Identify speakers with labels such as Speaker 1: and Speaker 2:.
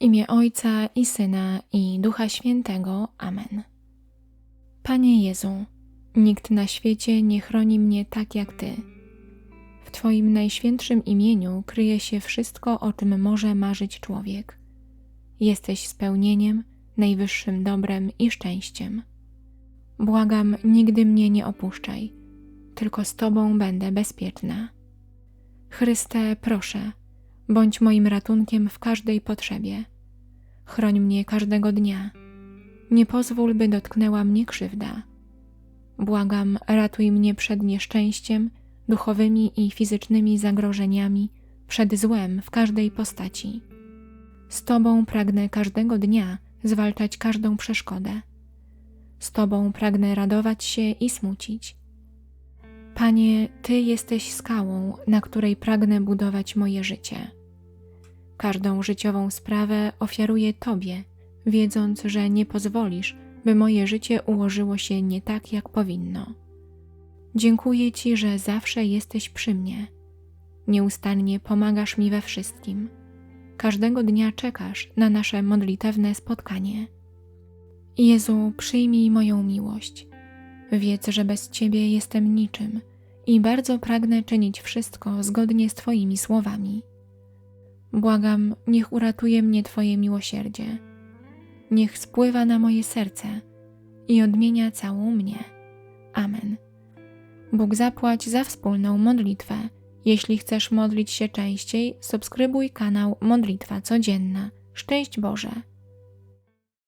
Speaker 1: W imię Ojca i Syna i Ducha Świętego. Amen. Panie Jezu, nikt na świecie nie chroni mnie tak jak Ty. W Twoim najświętszym imieniu kryje się wszystko, o czym może marzyć człowiek. Jesteś spełnieniem, najwyższym dobrem i szczęściem. Błagam, nigdy mnie nie opuszczaj, tylko z Tobą będę bezpieczna. Chryste, proszę, bądź moim ratunkiem w każdej potrzebie. Chroń mnie każdego dnia. Nie pozwól, by dotknęła mnie krzywda. Błagam, ratuj mnie przed nieszczęściem, duchowymi i fizycznymi zagrożeniami, przed złem w każdej postaci. Z Tobą pragnę każdego dnia zwalczać każdą przeszkodę. Z Tobą pragnę radować się i smucić. Panie, Ty jesteś skałą, na której pragnę budować moje życie. Każdą życiową sprawę ofiaruję Tobie, wiedząc, że nie pozwolisz, by moje życie ułożyło się nie tak, jak powinno. Dziękuję Ci, że zawsze jesteś przy mnie. Nieustannie pomagasz mi we wszystkim. Każdego dnia czekasz na nasze modlitewne spotkanie. Jezu, przyjmij moją miłość. Wiedz, że bez Ciebie jestem niczym i bardzo pragnę czynić wszystko zgodnie z Twoimi słowami. Błagam, niech uratuje mnie Twoje miłosierdzie. Niech spływa na moje serce i odmienia całą mnie. Amen. Bóg zapłać za wspólną modlitwę. Jeśli chcesz modlić się częściej, subskrybuj kanał Modlitwa Codzienna. Szczęść Boże!